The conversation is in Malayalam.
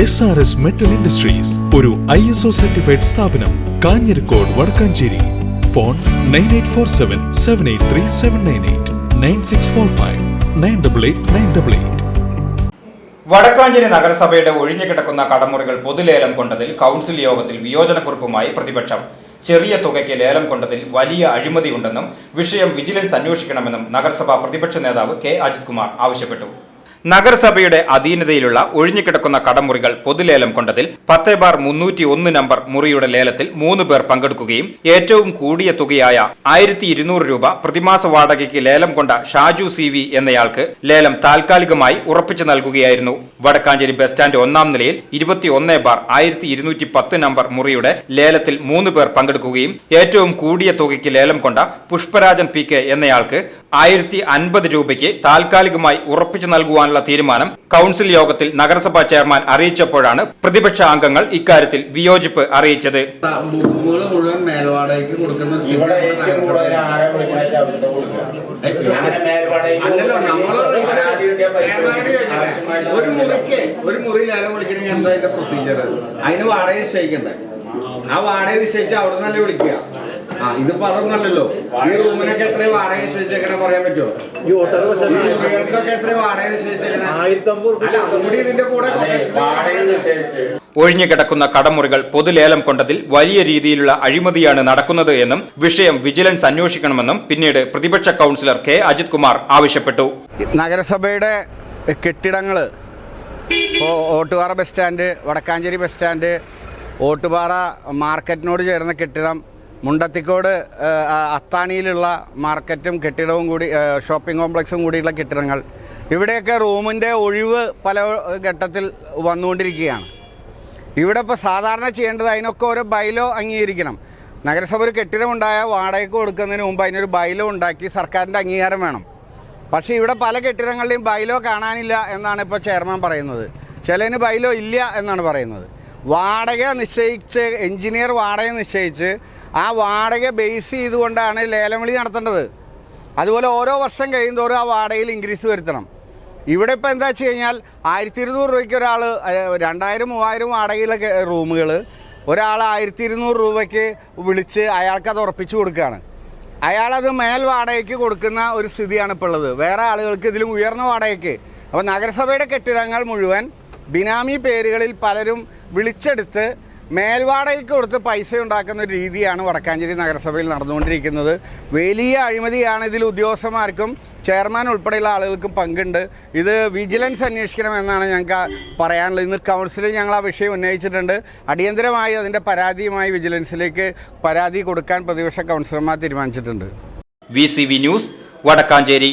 S R S metal industries ഒരു ഐ എസ് ഒ സർട്ടിഫൈഡ് സ്ഥാപനം Kanjirakode Vadakkanchery. Phone nine eight four seven seven eight three seven nine eight nine six four five nine double eight nine double eight Vadakkanchery നഗരസഭയുടെ ഒഴിഞ്ഞു കിടക്കുന്ന കടമുറികൾ പൊതുലേലം കൊണ്ടതിൽ കൗൺസിൽ യോഗത്തിൽ വിയോജനക്കുറിപ്പുമായി പ്രതിപക്ഷം. ചെറിയ തുകയ്ക്ക് ലേലം കൊണ്ടതിൽ വലിയ അഴിമതിയുണ്ടെന്നും വിഷയം വിജിലൻസ് അന്വേഷിക്കണമെന്നും നഗരസഭാ പ്രതിപക്ഷ നേതാവ് കെ അജിത് കുമാർ ആവശ്യപ്പെട്ടു. നഗരസഭയുടെ അധീനതയിലുള്ള ഒഴിഞ്ഞുകിടക്കുന്ന കടമുറികൾ പൊതുലേലം കൊണ്ടതിൽ പത്ത് ബാർ മുന്നൂറ്റി ഒന്ന് നമ്പർ മുറിയുടെ ലേലത്തിൽ മൂന്ന് പേർ പങ്കെടുക്കുകയും ഏറ്റവും കൂടിയ തുകയായ ആയിരത്തി ഇരുന്നൂറ് രൂപ പ്രതിമാസ വാടകയ്ക്ക് ലേലം കൊണ്ട ഷാജു സി വി എന്നയാൾക്ക് ലേലം താൽക്കാലികമായി ഉറപ്പിച്ചു നൽകുകയായിരുന്നു. വടക്കാഞ്ചേരി ബസ് സ്റ്റാൻഡ് ഒന്നാം നിലയിൽ ഇരുപത്തി ഒന്ന് ബാർ ആയിരത്തി ഇരുന്നൂറ്റി പത്ത് നമ്പർ മുറിയുടെ ലേലത്തിൽ മൂന്ന് പേർ പങ്കെടുക്കുകയും ഏറ്റവും കൂടിയ തുകയ്ക്ക് ലേലം കൊണ്ട പുഷ്പരാജൻ പി കെ എന്നയാൾക്ക് ആയിരത്തി അൻപത് രൂപയ്ക്ക് താൽക്കാലികമായി ഉറപ്പിച്ചു നൽകുവാനുള്ള തീരുമാനം കൌൺസിൽ യോഗത്തിൽ നഗരസഭാ ചെയർമാൻ അറിയിച്ചപ്പോഴാണ് പ്രതിപക്ഷ അംഗങ്ങൾ ഇക്കാര്യത്തിൽ വിയോജിപ്പ് അറിയിച്ചത്. ഒരു മുറിക്ക് ഒരു മുറി ലേലം വിളിക്കണമെങ്കിൽ എന്താ അതിന്റെ പ്രൊസീജിയർ അതിന് വാടക നിശ്ചയിക്കണ്ടേ? ആ വാടക നിശ്ചയിച്ച് അവിടെ നിന്നല്ലേ വിളിക്കുക. ആ ഇതിപ്പോ അതൊന്നല്ലല്ലോ. ഈ റൂമിനൊക്കെ എത്ര വാടക നിശ്ചയിച്ചേക്കണേ പറയാൻ പറ്റുമോ? ഈ എത്ര വാടക നിശ്ചയിച്ചേക്കണേ? അല്ല അതും കൂടി ഇതിന്റെ കൂടെ വാടക നിശ്ചയിച്ച്. ഒഴിഞ്ഞുകിടക്കുന്ന കടമുറികൾ പൊതുലേലം കൊണ്ടതിൽ വലിയ രീതിയിലുള്ള അഴിമതിയാണ് നടക്കുന്നത് എന്നും വിഷയം വിജിലൻസ് അന്വേഷിക്കണമെന്നും പിന്നീട് പ്രതിപക്ഷ കൗൺസിലർ കെ. അജിത് കുമാർ ആവശ്യപ്പെട്ടു. നഗരസഭയുടെ കെട്ടിടങ്ങൾ ഇപ്പോൾ Ottupara bus stand Vadakkanchery bus stand Ottupara മാർക്കറ്റിനോട് ചേർന്ന കെട്ടിടം മുണ്ടത്തിക്കോട് അത്താണിയിലുള്ള മാർക്കറ്റും കെട്ടിടവും കൂടി ഷോപ്പിംഗ് കോംപ്ലക്സും കൂടിയുള്ള കെട്ടിടങ്ങൾ. ഇവിടെയൊക്കെ റൂമിന്റെ ഒഴിവ് പല ഘട്ടത്തിൽ വന്നുകൊണ്ടിരിക്കുകയാണ്. ഇവിടെ ഇപ്പോൾ സാധാരണ ചെയ്യേണ്ടത് അതിനൊക്കെ ഓരോ ബൈലോ അംഗീകരിക്കണം. നഗരസഭ ഒരു കെട്ടിടമുണ്ടായ വാടകയ്ക്ക് കൊടുക്കുന്നതിന് മുമ്പ് അതിനൊരു ബൈലോ ഉണ്ടാക്കി സർക്കാരിന്റെ അംഗീകാരം വേണം. പക്ഷേ ഇവിടെ പല കെട്ടിടങ്ങളുടെയും ബൈലോ കാണാനില്ല എന്നാണ് ഇപ്പോൾ ചെയർമാൻ പറയുന്നത്. ചിലതിന് ബൈലോ ഇല്ല എന്നാണ് പറയുന്നത്. വാടക നിശ്ചയിച്ച് എഞ്ചിനീയർ വാടക നിശ്ചയിച്ച് ആ വാടക ബേസ് ചെയ്തുകൊണ്ടാണ് ലേലം വിളി നടത്തേണ്ടത്. അതുപോലെ ഓരോ വർഷം കഴിയുന്തോറും ആ വാടകയിൽ ഇൻക്രീസ് വരുത്തണം. ഇവിടെ ഇപ്പോൾ എന്താ വെച്ച് കഴിഞ്ഞാൽ ആയിരത്തി ഇരുന്നൂറ് രൂപയ്ക്ക് ഒരാൾ രണ്ടായിരം മൂവായിരം വാടകയിലൊക്കെ റൂമുകൾ ഒരാൾ ആയിരത്തി ഇരുന്നൂറ് രൂപയ്ക്ക് വിളിച്ച് അയാൾക്ക് അത് ഉറപ്പിച്ചു കൊടുക്കുകയാണ്. അയാളത് മേൽ വാടകയ്ക്ക് കൊടുക്കുന്ന ഒരു സ്ഥിതിയാണ് ഇപ്പോൾ ഉള്ളത്. വേറെ ആളുകൾക്ക് ഇതിലും ഉയർന്ന വാടകയ്ക്ക്. അപ്പോൾ നഗരസഭയുടെ കെട്ടിടങ്ങൾ മുഴുവൻ ബിനാമി പേരുകളിൽ പലരും വിളിച്ചെടുത്ത് മേൽവാടകയ്ക്ക് കൊടുത്ത് പൈസ ഉണ്ടാക്കുന്ന ഒരു രീതിയാണ് വടക്കാഞ്ചേരി നഗരസഭയിൽ നടന്നുകൊണ്ടിരിക്കുന്നത്. വലിയ അഴിമതിയാണ് ഇതിൽ ഉദ്യോഗസ്ഥന്മാർക്കും ചെയർമാൻ ഉൾപ്പെടെയുള്ള ആളുകൾക്കും പങ്കുണ്ട്. ഇത് വിജിലൻസ് അന്വേഷിക്കണമെന്നാണ് ഞങ്ങൾക്ക് പറയാനുള്ളത്. ഇന്ന് കൗൺസിലിൽ ഞങ്ങൾ ആ വിഷയം ഉന്നയിച്ചിട്ടുണ്ട്. അടിയന്തരമായി അതിന്റെ പരാതിയുമായി വിജിലൻസിലേക്ക് പരാതി കൊടുക്കാൻ പ്രതിപക്ഷ കൗൺസിലർമാർ തീരുമാനിച്ചിട്ടുണ്ട്. V news Vadakkanchery.